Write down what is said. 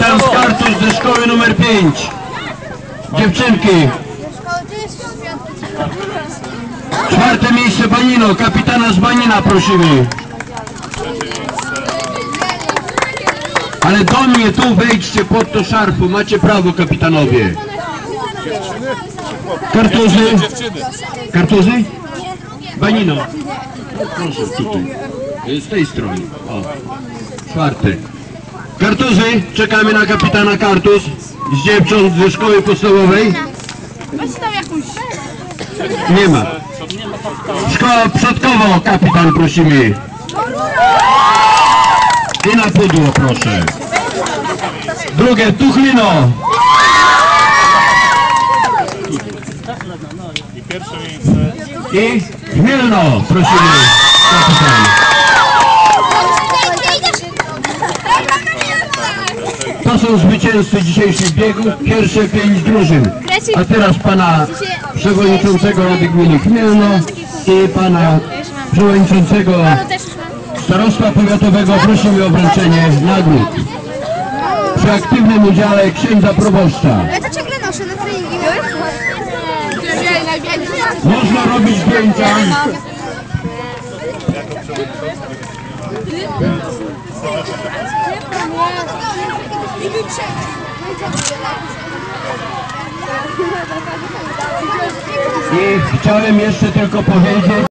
kapitan Skartus ze szkoły numer 5. Dziewczynki. Czwarte miejsce Banino, kapitana z Banina prosimy. Ale do mnie tu wejdźcie pod to szarfu, macie prawo kapitanowie. Kartuzy? Kartuzy? Banino. Proszę tutaj. Z tej strony. O. Kartuzy, czekamy na kapitana Kartus z dziewcząt ze szkoły podstawowej. Weź tam jakąś... Nie ma. Szkoła przodkowo, kapitan prosimy. I na pudło proszę. Drugie, Tuchlino. I pierwsze miejsce. I Chmielno, prosimy. Kapitan. To są zwycięzcy dzisiejszych biegów, pierwsze pięć drużyn. A teraz pana przewodniczącego Rady Gminy Chmielno i pana przewodniczącego starostwa powiatowego prosimy o wręczenie nagród. Przy aktywnym udziale księdza proboszcza. Ja to ciągle noszę na treningi. Można robić zdjęcia. I chciałem jeszcze tylko powiedzieć,